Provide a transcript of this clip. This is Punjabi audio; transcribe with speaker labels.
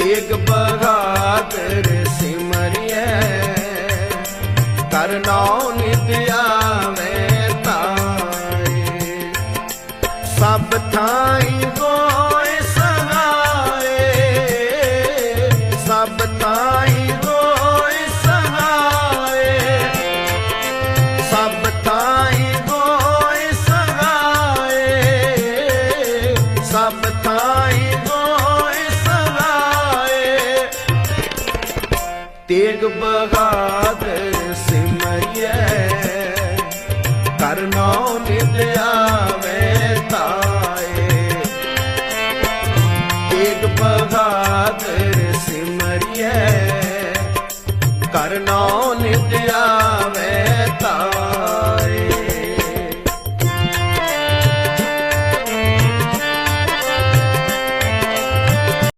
Speaker 1: ਤੇਗ ਬਹਾਦਰ ਸਿਮਰਿਐ। ਕਰਨੌ ਨਿਤਿਆ ਮੈਂ ਤਾਏ ਸਭ ਥਾਈ ਹੋਏ ਸਹਾਏ। ਸਭ ਥਾਈ ਹੋਏ ਸਹਾਏ। ਸਭ ਥਾਈ ਹੋਏ ਸਹਾਏ। ਸਭ ਥਾਈ ਤੇਗ ਬਹਾਦਰ ਸਿਮਰਿਐ ਕਰਨੋ ਨਿਤ ਆਵੇ ਤਾਏ। ਤੇਗ ਬਹਾਦਰ ਸਿਮਰਿਐ ਕਰਨੋ ਨਿਤ